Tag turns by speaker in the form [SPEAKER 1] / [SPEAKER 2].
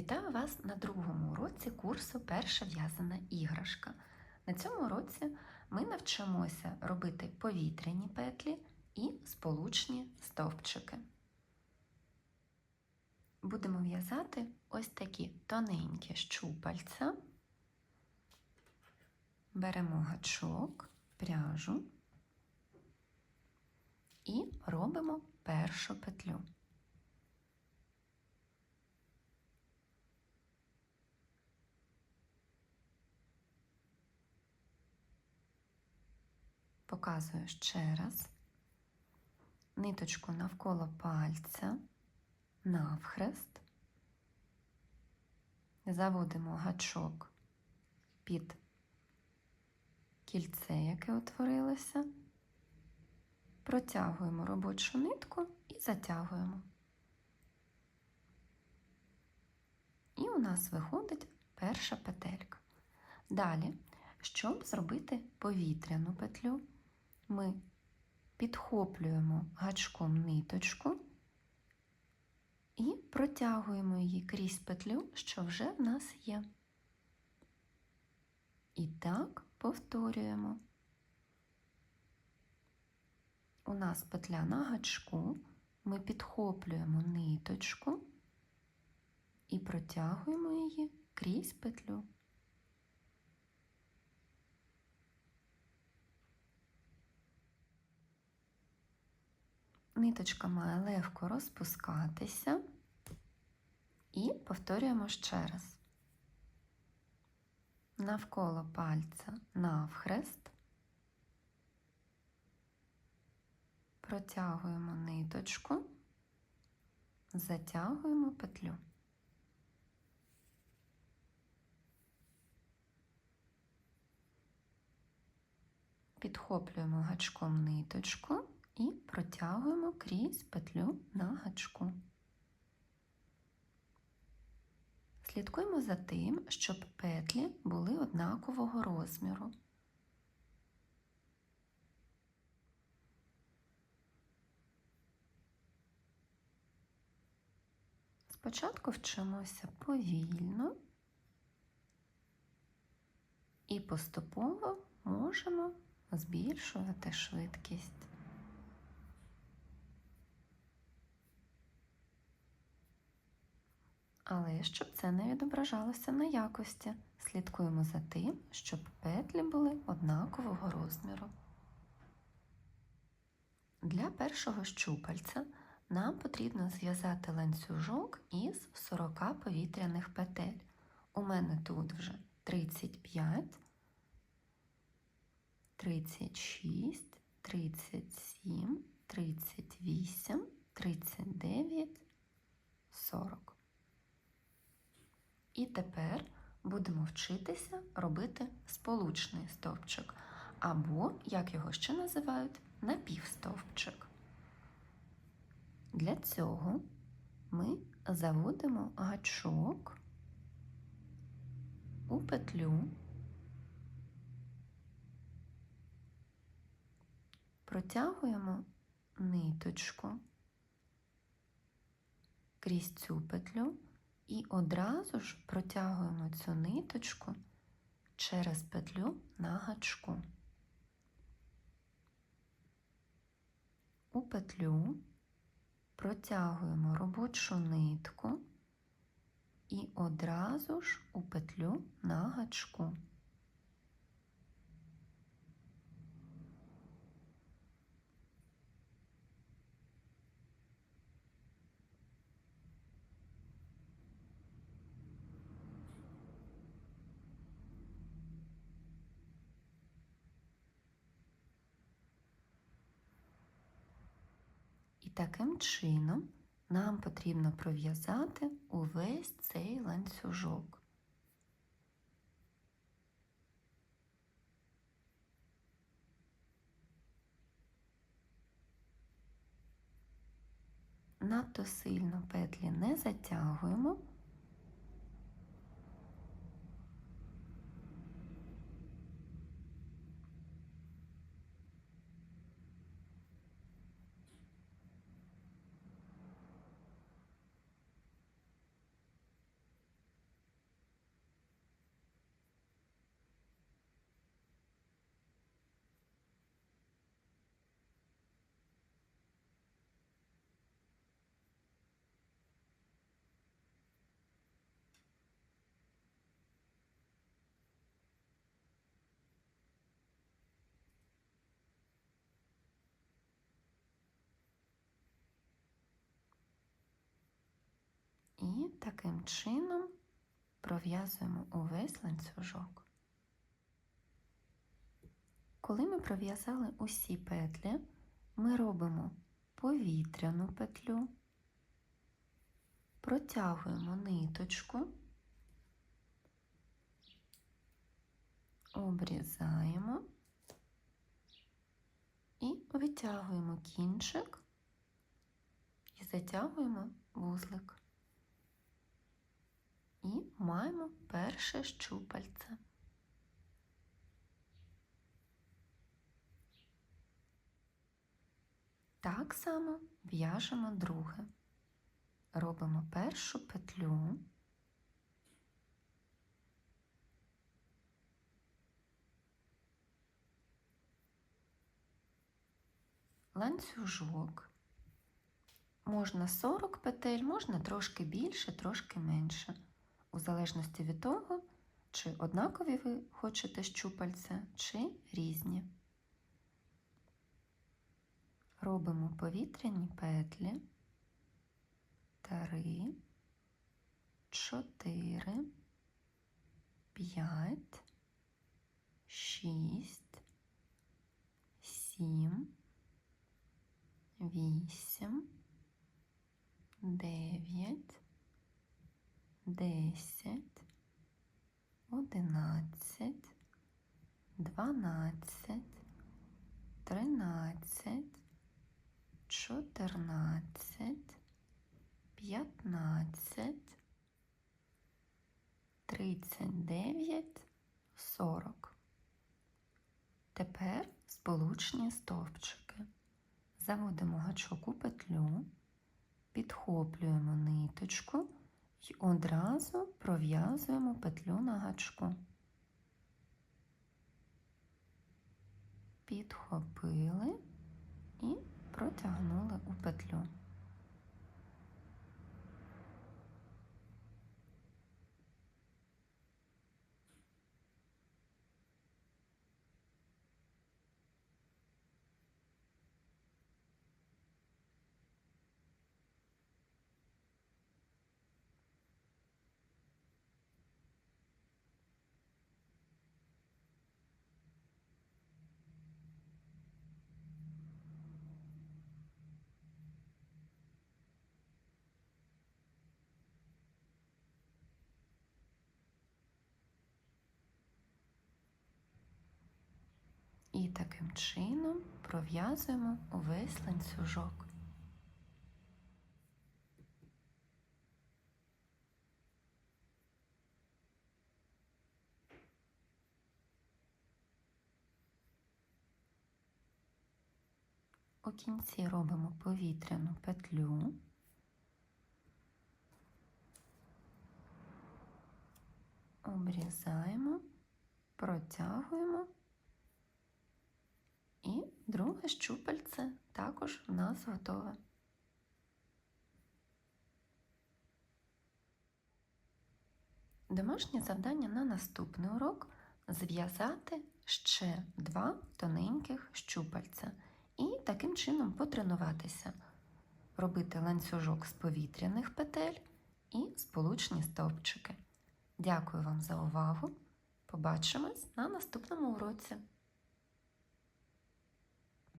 [SPEAKER 1] Вітаю вас на другому уроці курсу Перша в'язана іграшка. На цьому уроці ми навчимося робити повітряні петлі і сполучні стовпчики. Будемо в'язати ось такі тоненькі щупальця. Беремо гачок, пряжу і робимо першу петлю. Показую ще раз. Ниточку навколо пальця, навхрест. Заводимо гачок під кільце, яке утворилося. Протягуємо робочу нитку і затягуємо. І у нас виходить перша петелька. Далі, щоб зробити повітряну петлю, ми підхоплюємо гачком ниточку і протягуємо її крізь петлю, що вже в нас є. І так повторюємо. У нас петля на гачку, ми підхоплюємо ниточку і протягуємо її крізь петлю. Ниточка має легко розпускатися і повторюємо ще раз. Навколо пальця навхрест, протягуємо ниточку, затягуємо петлю. Підхоплюємо гачком ниточку і протягуємо крізь петлю на гачку. Слідкуємо за тим, щоб петлі були однакового розміру. Спочатку вчимося повільно і поступово можемо збільшувати швидкість. Але щоб це не відображалося на якості, слідкуємо за тим, щоб петлі були однакового розміру. Для першого щупальця нам потрібно зв'язати ланцюжок із 40 повітряних петель. У мене тут вже 35, 36, 37, 38, 39, 40. І тепер будемо вчитися робити сполучний стовпчик, або, як його ще називають, напівстовпчик. Для цього ми заводимо гачок у петлю, протягуємо ниточку крізь цю петлю. І одразу ж протягуємо цю ниточку через петлю на гачку. У петлю протягуємо робочу нитку і одразу ж у петлю на гачку. Таким чином нам потрібно пров'язати увесь цей ланцюжок. Надто сильно петлі не затягуємо. І таким чином пров'язуємо увесь ланцюжок. Коли ми пров'язали усі петлі, ми робимо повітряну петлю, протягуємо ниточку, обрізаємо і витягуємо кінчик і затягуємо вузлик. І маємо перше щупальце. Так само в'яжемо друге. Робимо першу петлю, ланцюжок. Можна 40 петель, можна трошки більше, трошки менше, у залежності від того, чи однакові ви хочете щупальця, чи різні. Робимо повітряні петлі 3, 4, 5. Одинадцять, дванадцять, тринадцять, чотирнадцять. 15, 39, 40. Тепер сполучні стовпчики. Заводимо гачок у петлю, підхоплюємо ниточку і одразу пров'язуємо петлю на гачку. Підхопили і протягнули у петлю. І таким чином пров'язуємо увесь ланцюжок. У кінці робимо повітряну петлю. Обрізаємо, протягуємо друге щупальце також в нас готове. Домашнє завдання на наступний урок зв'язати ще два тоненьких щупальця і таким чином потренуватися, робити ланцюжок з повітряних петель і сполучні стовпчики. Дякую вам за увагу! Побачимось на наступному уроці!